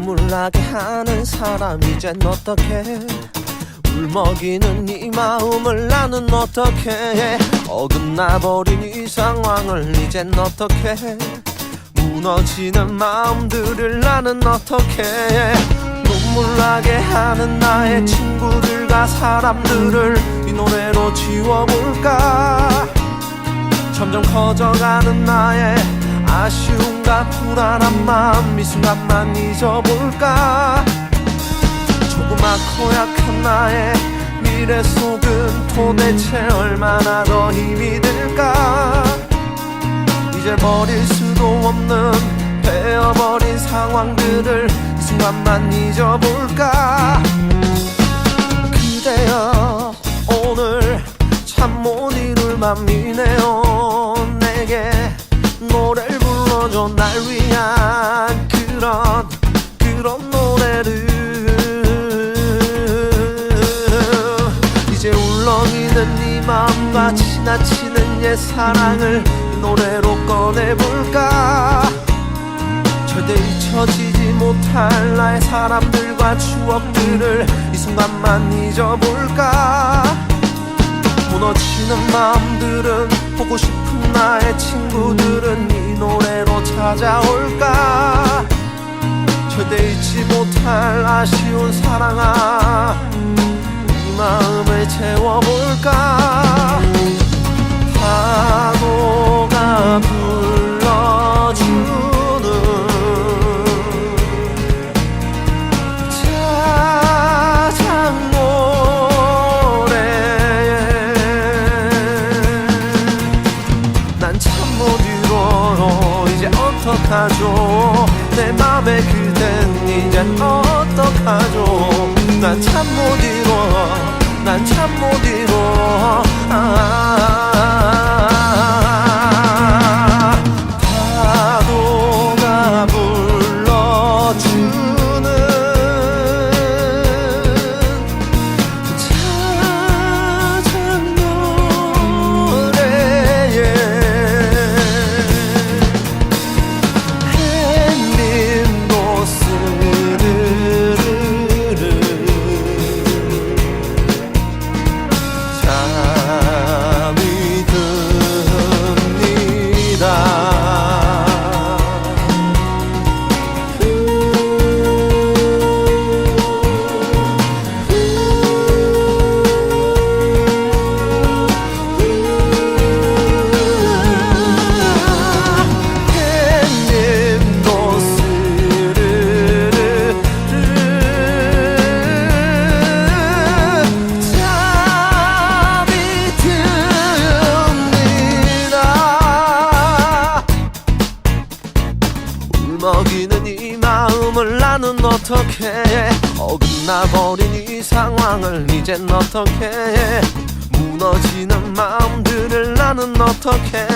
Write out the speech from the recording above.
눈물 나게 하는 사람 이젠 어떡해? 울먹이는 이 마음을 나는 어떻게 해? 어긋나버린 이 상황을 이젠 어떻게 해? 무너지는 마음들을 나는 어떻게 해? 눈물 나게 하는 나의 친구들과 사람들을 이 노래로 지워볼까? 점점 커져가는 나의 아쉬움 과 불안한 마음 이 순간만 잊어볼까? 조그맣고 약한 나의 미래 속은 도대체 얼마나 더 힘이 들까? 이제 버릴 수도 없는 베어버린 상황들을 이 순간만 잊어볼까? 그대여 오늘 참 못 이룰 맘이네요. 내게 노래 를 불러줘 날 위한 그런 그런 노래를. 이제 울렁이는 네 마음과 지나치는 옛 사랑을 이 노래로 꺼내볼까? 절대 잊혀지지 못할 나의 사람들과 추억들을 이 순간만 잊어볼까? 무너지는 마음들은 보고 싶은 나의 친구들은 이 노래로 찾아올까? 절대 잊지 못할 아쉬운 사랑아. 이 마음을 채워볼 어떡하죠? 내 맘에 그댄 이제 어떡하죠? 난 참 못 이뤄 난 참 못 이뤄 아, 어떻게 해? 어긋나 버린 이 상황을 이젠 어떻게 해? 무너지는 마음들을 나는 어떻게 해